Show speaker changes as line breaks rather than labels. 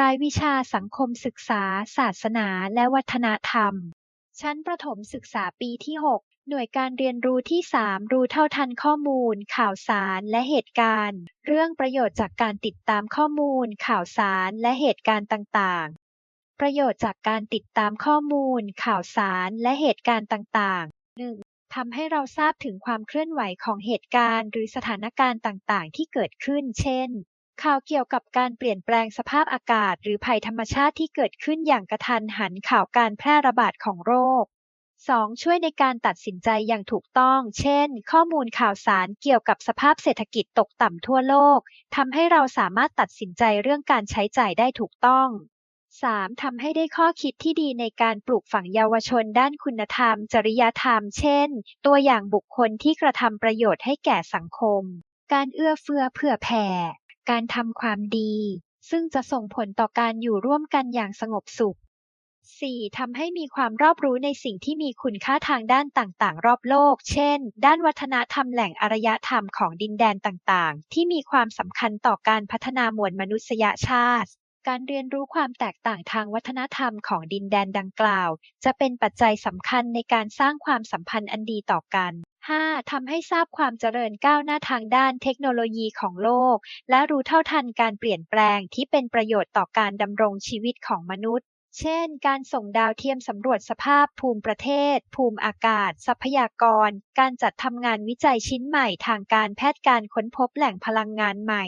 รายวิชาสังคมศึกษา ศาสนาและวัฒนธรรม ชั้นประถมศึกษาปีที่ 6 หน่วยการเรียนรู้ที่ 3 รู้เท่าทันข้อมูล ข่าวสารและเหตุการณ์ เรื่องประโยชน์จากการติดตามข้อมูล ข่าวสารและเหตุการณ์ต่างๆ ประโยชน์จากการติดตามข้อมูล ข่าวสารและเหตุการณ์ต่างๆ 1. ทำให้เราทราบถึงความเคลื่อนไหวของเหตุการณ์ หรือสถานการณ์ต่างๆ ที่เกิดขึ้น เช่น ข่าวเกี่ยวกับการเปลี่ยนแปลงสภาพอากาศ หรือภัยธรรมชาติที่เกิดขึ้นอย่างกระทันหันข่าวการแพร่ระบาดของโรค 2. ช่วยในการตัดสินใจอย่างถูกต้อง เช่น ข้อมูลข่าวสารเกี่ยวกับสภาพเศรษฐกิจตกต่ำทั่วโลก ทำให้เราสามารถตัดสินใจเรื่องการใช้จ่ายได้ถูกต้อง 3. ทำให้ได้ข้อคิดที่ดีในการปลูกฝังเยาวชนด้านคุณธรรม จริยธรรม เช่น ตัวอย่างบุคคลที่กระทำประโยชน์ให้แก่สังคม การเอื้อเฟื้อเผื่อแผ่ การทำความดี ซึ่งจะส่งผลต่อการอยู่ร่วมกันอย่างสงบสุข 4. ทำให้มีความรอบรู้ในสิ่งที่มีคุณค่าทางด้านต่างๆ รอบโลก เช่น ด้านวัฒนธรรมแหล่งอารยธรรมของดินแดนต่างๆ ที่มีความสำคัญต่อการพัฒนามวลมนุษยชาติ การเรียนรู้ความแตกต่างทางวัฒนธรรมของดินแดนดังกล่าว จะเป็นปัจจัยสำคัญในการสร้างความสัมพันธ์อันดีต่อกัน 5. ทำให้ทราบความเจริญก้าวหน้าทางด้านเทคโนโลยีของโลก และรู้เท่าทันการเปลี่ยนแปลงที่เป็นประโยชน์ต่อการดำรงชีวิตของมนุษย์ เช่น การส่งดาวเทียมสำรวจสภาพภูมิประเทศ ภูมิอากาศ ทรัพยากร การจัดทำงานวิจัยชิ้นใหม่ทางการแพทย์การค้นพบแหล่งพลังงานใหม่